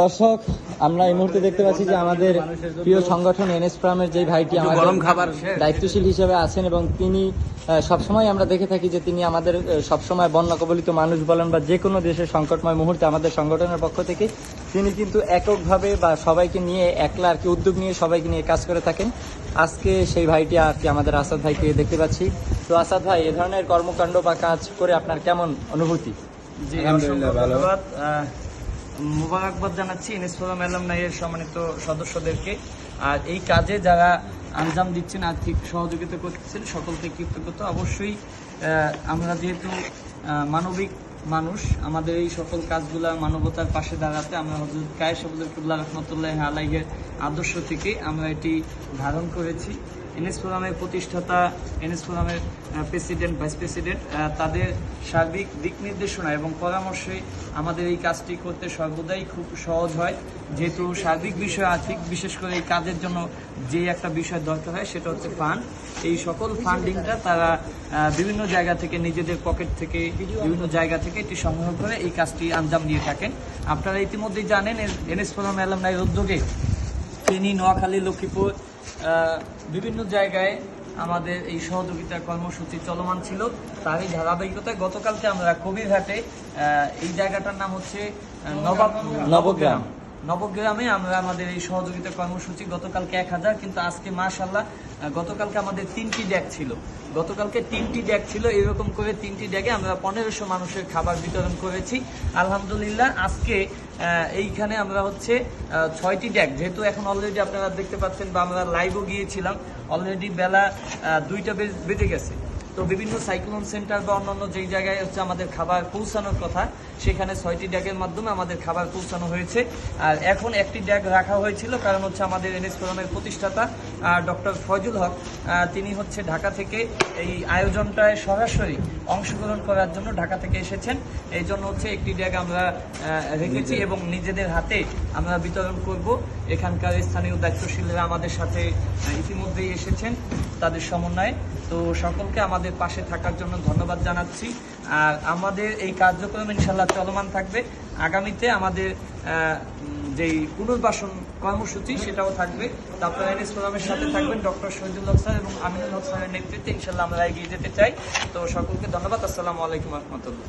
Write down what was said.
দর্শক আমরা এই মুহূর্তে দেখতে পাচ্ছি যে আমাদের প্রিয় সংগঠন এনএস প্রামের যে ভাইটি আমাদের খাবার দায়িত্বশীল হিসেবে আছেন এবং তিনি আহ, সবসময় আমরা দেখে থাকি যে তিনি আমাদের সবসময় বন্যা কবলিত মানুষ বলেন বা যে কোনো দেশের সংকটময় মুহূর্তে আমাদের সংগঠনের পক্ষ থেকে তিনি কিন্তু এককভাবে বা সবাইকে নিয়ে একলা আর কি উদ্যোগ নিয়ে সবাইকে নিয়ে কাজ করে থাকেন। আজকে সেই ভাইটি আর কি আমাদের আসাদ ভাইকে দেখতে পাচ্ছি। তো আসাদ ভাই এ ধরনের কর্মকাণ্ড বা কাজ করে আপনার কেমন অনুভূতি? জি আলহামদুলিল্লাহ, ভালো। মোবারকবাদ জানাচ্ছি এনএস ফোরাম অ্যালামনাইয়ের সম্মানিত সদস্যদেরকে। আর এই কাজে যারা আঞ্জাম দিচ্ছেন, আর্থিক সহযোগিতা করতেছেন সকলকে কৃতজ্ঞতা। অবশ্যই আমরা যেহেতু মানবিক মানুষ, আমাদের এই সকল কাজগুলা মানবতার পাশে দাঁড়াতে আমরা হজরত কায়েস আবুদুল রহমতুল্লাহ আলাইহের আদর্শ থেকে আমরা এটি ধারণ করেছি। এনএস ফোরামের প্রতিষ্ঠাতা, এনএস ফোরামের প্রেসিডেন্ট ভাইস প্রেসিডেন্ট তাদের সার্বিক দিক নির্দেশনা এবং পরামর্শে আমাদের এই কাজটি করতে সর্বদাই খুব সহজ হয়। যেহেতু সার্বিক বিষয় আর্থিক, বিশেষ করে এই কাজের জন্য যে একটা বিষয় দরকার হয়, সেটা হচ্ছে ফান্ড এই সকল ফান্ডিংটা তারা বিভিন্ন জায়গা থেকে, নিজেদের পকেট থেকে, বিভিন্ন জায়গা থেকে এটি সংগ্রহ করে এই কাজটি আঞ্জাম দিয়ে থাকেন। আপনারা ইতিমধ্যেই জানেন এনএস ফোরাম অ্যালামনাইয়ের উদ্যোগে ফেনী নোয়াখালী লক্ষ্মীপুর বিভিন্ন জায়গায় আমাদের এই সহযোগিতা কর্মসূচি চলমান ছিল। তারই ধারাবাহিকতায় গতকালকে আমরা কবিরঘাটে আহ, এই জায়গাটার নাম হচ্ছে নবাব নবগ্রাম। নবগ্রামে আমরা আমাদের এই সহযোগিতা কর্মসূচি গতকালকে এক হাজার কিন্তু আজকে মাশাল্লাহ গতকালকে আমাদের তিনটি ড্যাগ ছিল। গতকালকে তিনটি ড্যাগ ছিল এরকম করে তিনটি ড্যাগে আমরা পনেরোশো মানুষের খাবার বিতরণ করেছি। আলহামদুলিল্লাহ আজকে এইখানে আমরা হচ্ছে ছয়টি ড্যাক যেহেতু এখন অলরেডি আপনারা দেখতে পাচ্ছেন বা আমরা লাইভও গিয়েছিলাম অলরেডি বেলা দুইটা বেজে গেছে। তো বিভিন্ন সাইক্লোন সেন্টার বা অন্যান্য যেই জায়গায় হচ্ছে আমাদের খাবার পৌঁছানোর কথা সেখানে ছয়টি ড্যাগের মাধ্যমে আমাদের খাবার পৌঁছানো হয়েছে। আর এখন একটি ড্যাগ রাখা হয়েছিল কারণ হচ্ছে আমাদের এনএস ফোরামের প্রতিষ্ঠাতা ডক্টর ফয়জুল হক তিনি হচ্ছে ঢাকা থেকে এই আয়োজনটায় সরাসরি অংশগ্রহণ করার জন্য ঢাকা থেকে এসেছেন। এই জন্য হচ্ছে একটি ড্যাগ আমরা রেখেছি এবং নিজেদের হাতে আমরা বিতরণ করব। এখানকার স্থানীয় দায়িত্বশীলরা আমাদের সাথে ইতিমধ্যেই এসেছেন। তাদের সমন্বয়ে তো সকলকে আমাদের পাশে থাকার জন্য ধন্যবাদ জানাচ্ছি। আর আমাদের এই কার্যক্রম ইনশাল্লাহ চলমান থাকবে। আগামীতে আমাদের যেই পুনর্বাসন কর্মসূচি সেটাও থাকবে। ডক্টর এন এস ফোরামের সাথে থাকবেন ডক্টর শহীদুল হক এবং আমিনুল হক নেতৃত্বে। ইনশাল্লাহ আমরা এগিয়ে যেতে চাই। তো সকলকে ধন্যবাদ। আসসালামু আলাইকুম রহমতুল্লাহ।